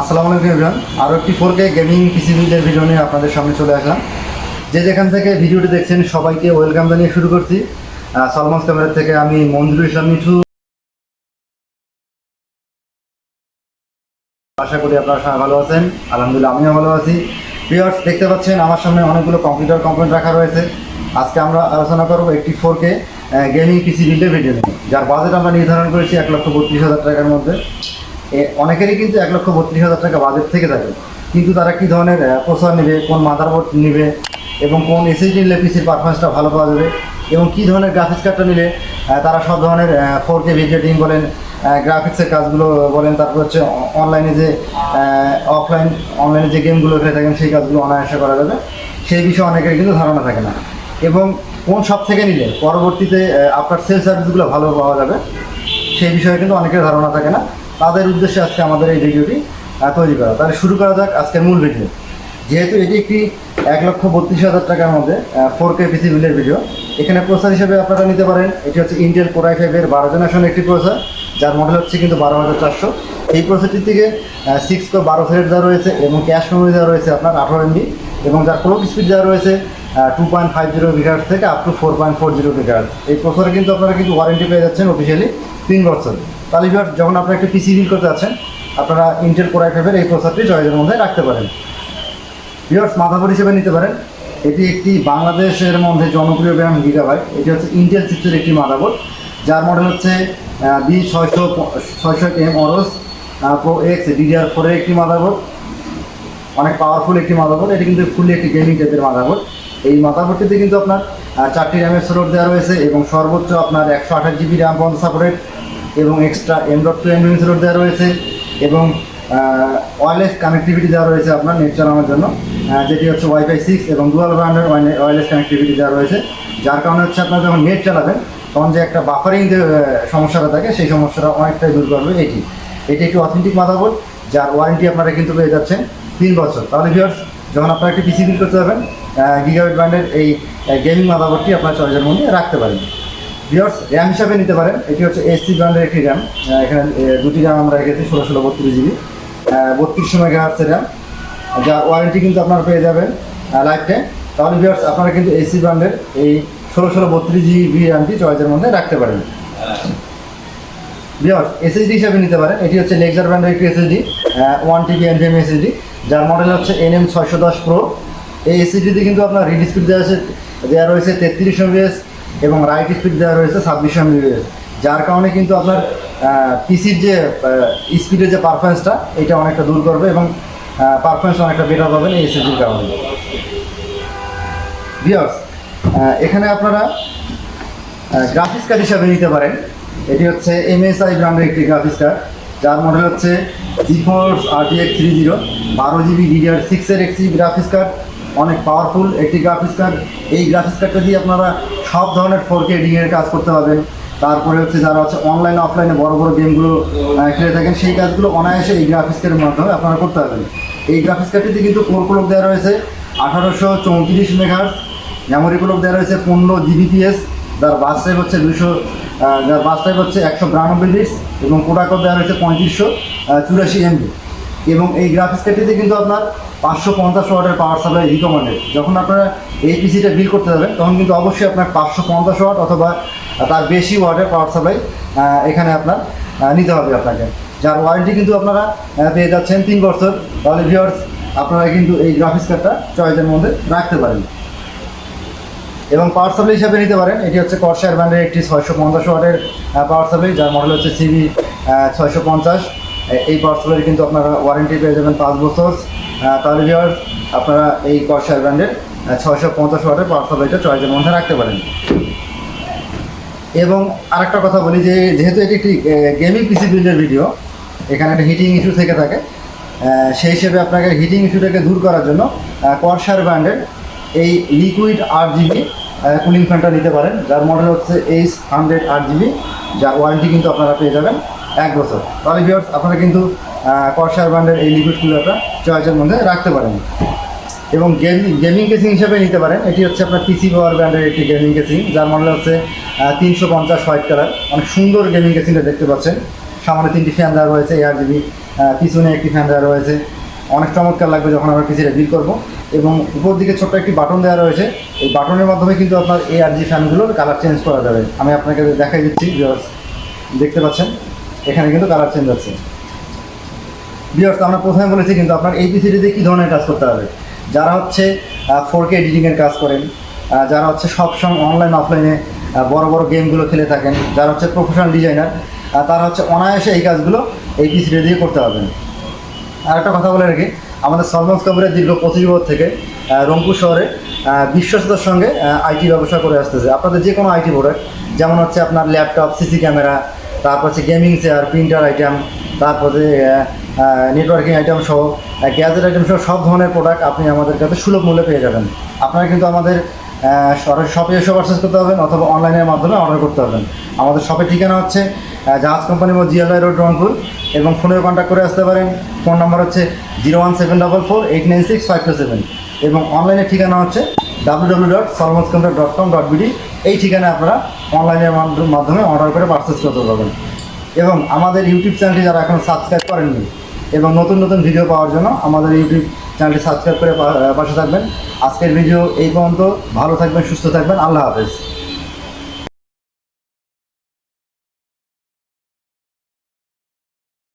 আসসালামু আলাইকুম এভরিওয়ান। আরও একটি ফোর কে গেমিং পিসি বিল্ডের ভিডিও নিয়ে আপনাদের সামনে চলে আসলাম। যে যেখান থেকে ভিডিওটি দেখছেন, সবাইকে ওয়েলকাম জানিয়ে শুরু করছি। সলমস ক্যামেরার থেকে আমি মঞ্জুরুল ইসলাম মিঠু। আশা করি আপনারা সবাই ভালো আছেন। আলহামদুলিল্লাহ, আমিও ভালো আছি। ভিউয়ার্স দেখতে পাচ্ছেন, আমার সামনে অনেকগুলো কম্পিউটার কম্পোনেন্ট রাখা রয়েছে। আজকে আমরা আলোচনা করব একটি ফোর কে গেমিং পিসি বিল্ডের ভিডিও নিয়ে, যার বাজেট আমরা নির্ধারণ করেছি এক লক্ষ বত্রিশ হাজার টাকার মধ্যে। অনেকেরই কিন্তু এক লক্ষ বত্রিশ হাজার টাকা বাজেট থেকে থাকে। কিন্তু তারা কী ধরনের প্রসার নেবে, কোন মাদারবোর্ড নেবে, এবং কোন এসএসডি নিলে পিসির পারফরমেন্সটা ভালো পাওয়া যাবে, এবং কী ধরনের গ্রাফিক্স কার্ডটা নিলে তারা সব ধরনের ফোর কে ভিডিওটিং বলেন গ্রাফিক্সের কাজগুলো বলেন, তারপর হচ্ছে অনলাইনে যে অফলাইন অনলাইনে যে গেমগুলো খেলে থাকেন, সেই কাজগুলো অনায়াসে করা যাবে। সেই বিষয়ে অনেকের কিন্তু ধারণা থাকে না। এবং কোন সব থেকে নিলে, পরবর্তীতে আপনার সেল সার্ভিসগুলো ভালো পাওয়া যাবে, সেই বিষয়ে কিন্তু অনেকের ধারণা থাকে না। তাদের উদ্দেশ্যে আজকে আমাদের এই ভিডিওটি তৈরি করা। তাহলে শুরু করা যাক আজকের মূল ভিডিও। যেহেতু এটি একটি এক লক্ষ বত্রিশ হাজার টাকার মধ্যে ফোর কে পিসি বিলের ভিডিও, এখানে প্রসার হিসেবে আপনারা নিতে পারেন। এটি হচ্ছে ইন্টেল কোরাই ফাইভের বারো জেনারেশন একটি প্রসার যার মডেল হচ্ছে কিন্তু বারো হাজার চারশো। এই প্রসেসটির থেকে সিক্স কো বারো থ্রেড দেওয়া রয়েছে এবং ক্যাশ মেমোরি দেওয়া রয়েছে আপনার আঠারো এমবি এবং যার ক্লোক স্পিড দেওয়া রয়েছে two point five zero gigahertz থেকে up to four point four zero gigahertz এই প্রসেসরে কিন্তু আপনারা কিন্তু ওয়ারেন্টি পেয়ে যাচ্ছেন অফিসিয়ালি তিন বছর। তাহলে যখন আপনারা একটা পিসি বিল করতে যাচ্ছেন, আপনারা ইন্টেল কোরাই ফাইভের এই প্রসেসরটি চয়েসের মধ্যে রাখতে পারেন। ভিউয়ার্স মাথাবোর্ড হিসেবে নিতে পারেন। এটি একটি বাংলাদেশের মধ্যে জনপ্রিয় ব্র্যান্ড গিগাবাইট এটি হচ্ছে ইন্টেল চিপসের একটি মাদাবোর্ড যার মডেল হচ্ছে বি ছয়শো ছয়শো M Aorus pro X DDR ফোরের একটি মাদাবোর্ড অনেক পাওয়ারফুল একটি মাদাবোর্ড এটি কিন্তু ফুলি একটি গেমিং টাইপের মাদাবোর্ড এই মাদাবোর্ডটিতে কিন্তু আপনার চারটি র্যামের স্লোট দেওয়া রয়েছে এবং সর্বোচ্চ আপনার একশো আঠাশ জিবি র্যাম পর্যন্ত সাপোর্টেড এবং extra M dot two MB slot দেওয়া রয়েছে এবং ওয়ারলেস কানেক্টিভিটি দেওয়া রয়েছে আপনার নেট চালানোর জন্য যেটি হচ্ছে ওয়াইফাই সিক্স এবং ডুয়াল ব্র্যান্ডের ওয়ারলেস কানেক্টিভিটি দেওয়া রয়েছে। যার কারণে হচ্ছে আপনার যখন নেট চালাবেন, তখন যে একটা বাফারিং যে সমস্যাটা থাকে, সেই সমস্যাটা অনেকটাই দূর করবে এটি। এটি একটি অথেন্টিক মাদাবোর্ড যার ওয়ারেন্টি আপনারা কিন্তু পেয়ে যাচ্ছেন তিন বছর। তাহলে ভিউয়ার্স যখন আপনারা একটি পিসি বিল করতে যাবেন গিগাবিট ব্র্যান্ডের এই গেমিং মাদাবোর্ডটি আপনার চয়েসের মধ্যে রাখতে পারেন। ভিউয়ার্স র্যাম হিসাবে নিতে পারেন। এটি হচ্ছে এসসি ব্র্যান্ডের একটি র্যাম এখানে দুটি র্যাম আমরা রেখেছি, ষোলো ষোলো, বত্রিশ জিবি বত্রিশশো মেগা হার্টসের র্যাম যার ওয়ারেন্টি কিন্তু আপনারা পেয়ে যাবেন লাইফ টাইম তাহলে ভিউয়ার্স আপনারা কিন্তু এসি ব্র্যান্ডের এই ষোলো ষোলো, বত্রিশ জিবি র্যামটি চয়েসের মধ্যে রাখতে পারেন। বিয়ার্স এসএসডি হিসাবে নিতে পারেন। এটি হচ্ছে লেক্সার ব্র্যান্ডের একটি SSD one TB NVMe SSD যার মডেল হচ্ছে এনএম ছয়শো দশ প্রো এই এসএসডিতে কিন্তু আপনার রিড স্পিড দেওয়া আছে দেওয়া রয়েছে তেত্রিশ এমবিএস এবং রাইট স্পিড দেওয়া রয়েছে ছাব্বিশ এমবিএস যার কারণে কিন্তু আপনার পিসির যে স্পিডের যে পারফরমেন্সটা এটা অনেকটা দূর করবে এবং পারফরমেন্স অনেকটা বেটার পাবেন এই এসএসডির কারণে। বিয়ার্স এখানে আপনারা গ্রাফিক্স কার্ড হিসাবে নিতে পারেন। এটি হচ্ছে এমএসআই ব্র্যান্ডের একটি গ্রাফিক্স কার্ড যার মডেল হচ্ছে জিফোর্স আরটিএক্স থ্রি জিরো বারো জিবি ডিডিআর সিক্সের একটি গ্রাফিক্স কার্ড অনেক পাওয়ারফুল একটি গ্রাফিক্স কার্ড এই গ্রাফিক্স কার্ডটা দিয়ে আপনারা সব ধরনের ফোর কে এডিংয়ের কাজ করতে পারবেন। তারপরে হচ্ছে যারা হচ্ছে অনলাইন অফলাইনে বড় বড় গেমগুলো খেলে থাকেন, সেই কাজগুলো অনায়াসে এই গ্রাফিক্স কার্ডের মাধ্যমে আপনারা করতে পারবেন। এই গ্রাফিক্স কার্ডটিতে কিন্তু কোর ক্লক দেওয়া রয়েছে আঠারোশো চৌত্রিশ মেঘার্স মেমোরি ক্লক দেওয়া রয়েছে পনেরো জিবিপিএস যার বাস হচ্ছে দুশো যার বাস টাইপ হচ্ছে একশো বিরানব্বই বিটস এবং কোডাকো দেওয়া রয়েছে পঁয়ত্রিশশো চুরাশি এমবি এবং এই গ্রাফিক্স কার্ডটিতে কিন্তু আপনার পাঁচশো পঞ্চাশ ওয়াটের পাওয়ার সাপ্লাই রিকমেন্ডেড যখন আপনারা এই পিসিটা বিল করতে যাবেন, তখন কিন্তু অবশ্যই আপনার পাঁচশো পঞ্চাশ ওয়াট অথবা তার বেশি ওয়াটের পাওয়ার সাপ্লাই এখানে আপনার নিতে হবে আপনাকে। যার ওয়ারেন্টি কিন্তু আপনারা পেয়ে যাচ্ছেন তিন বছর। তাহলে ভিওর্স আপনারা কিন্তু এই গ্রাফিক্স কার্ডটা চয়েসের মধ্যে রাখতে পারেন। এবং পাওয়ার সাপ্লাই হিসাবে নিতে পারেন। এটি হচ্ছে কর্সার ব্র্যান্ডের একটি ছয়শো পঞ্চাশ ওয়াটের পাওয়ার সাপ্লাই যার মডেল হচ্ছে সিবি ছয়শো পঞ্চাশ। এই পাওয়ার সাপ্লাই কিন্তু আপনারা ওয়ারেন্টি পেয়ে যাবেন পাঁচ বছর। তাহলে আপনারা এই কর্সার ব্র্যান্ডের ছয়শো পঞ্চাশ ওয়াটের পাওয়ার সাপ্লাইটা চয়েসের মধ্যে রাখতে পারেন। এবং আরেকটা কথা বলি যে, যেহেতু এটি একটি গেমিং পিসি বিল্ডের ভিডিও এখানে একটা হিটিং ইস্যু থেকে থাকে। সেই হিসেবে আপনাকে হিটিং ইস্যুটাকে দূর করার জন্য কর্সার ব্র্যান্ডের এই লিকুইড আট জিবি কুলিং ফ্যানটা নিতে পারেন। যার মডেল হচ্ছে এইচ হান্ড্রেড আট জিবি যার ওয়ারেন্টি কিন্তু আপনারা পেয়ে যাবেন এক বছর। তাহলে ভিওর্স আপনারা কিন্তু কর্সার ব্র্যান্ডের এই লিকুইড কুলারটা চয়েসের মধ্যে রাখতে পারেন। এবং গেমিং গেমিং কেসিং হিসেবে নিতে পারেন। এটি হচ্ছে আপনার পিসি পাওয়ার ব্র্যান্ডের একটি গেমিং কেসিং যার মডেল হচ্ছে তিনশো পঞ্চাশ হোয়াইট কালার অনেক সুন্দর গেমিং কেসিংটা দেখতে পাচ্ছেন। সামনে তিনটি ফ্যান দেওয়া রয়েছে এয়ার জিবি পিছনে একটি ফ্যান দেওয়া রয়েছে। অনেক চমৎকার লাগবে যখন আমরা পিসিটা বিল করব। এবং উপর দিকে ছোট্ট একটি বাটন দেওয়া রয়েছে। এই বাটনের মাধ্যমে কিন্তু আপনার এই আর জি ফ্যানগুলোর কালার চেঞ্জ করা যাবে। আমি আপনাকে দেখাই দিচ্ছি। দেখতে পাচ্ছেন? এখানে কিন্তু কালার চেঞ্জ আছে। বিয়ার্স আমরা প্রথমে বলেছি কিন্তু আপনার এই পিসিটিতে কী ধরনের কাজ করতে হবে? যারা হচ্ছে ফোর কে এডিটিংয়ের কাজ করেন যারা হচ্ছে সবসময় অনলাইন অফলাইনে বড় বড় গেমগুলো খেলে থাকেন, যারা হচ্ছে প্রফেশনাল ডিজাইনার তারা হচ্ছে অনায়াসে এই কাজগুলো এই পিসিটি দিয়ে করতে পারবেন। আর একটা কথা বলে রাখি আমাদের সলমন্স কাপুরের দীর্ঘ পঁচিশ বছর থেকে রংপুর শহরে আহ, বিশ্বস্ততার সঙ্গে আইটি ব্যবসা করে আসতেছে। আপনাদের যে কোনো আইটি প্রোডাক্ট যেমন হচ্ছে আপনার ল্যাপটপ সিসি ক্যামেরা তারপর হচ্ছে গেমিং চেয়ার প্রিন্টার আইটেম তারপরে নেটওয়ার্কিং আইটেম সহ গ্যাজেট আইটেম সহ সব ধরনের প্রোডাক্ট আপনি আমাদের কাছে সুলভ মূল্যে পেয়ে যাবেন। আপনারা কিন্তু আমাদের সরাসরি শপে এসে পারচেস করতে পারবেন অথবা অনলাইনের মাধ্যমে অর্ডার করতে পারবেন। আমাদের শপের ঠিকানা হচ্ছে জাহাজ কোম্পানি বা জিএলআই রোড রংপুর। এবং ফোনে কন্ট্যাক্ট করে আসতে পারেন। ফোন নাম্বার হচ্ছে zero one seven double four eight nine six five two seven এবং অনলাইনের ঠিকানা হচ্ছে W W dot সলমস computer dot com dot BD এই ঠিকানায় আপনারা অনলাইনের মাধ্য- মাধ্যমে অর্ডার করে পারচেস করতে পারবেন। এবং আমাদের ইউটিউব চ্যানেলটি যারা এখন সাবস্ক্রাইব করেননি এবং নতুন নতুন ভিডিও পাওয়ার জন্য আমাদের ইউটিউব চ্যানেলটি সাবস্ক্রাইব করে পাশে থাকবেন। আজকের ভিডিও এই পর্যন্ত। ভালো থাকবেন, সুস্থ থাকবেন। আল্লাহ হাফেজ।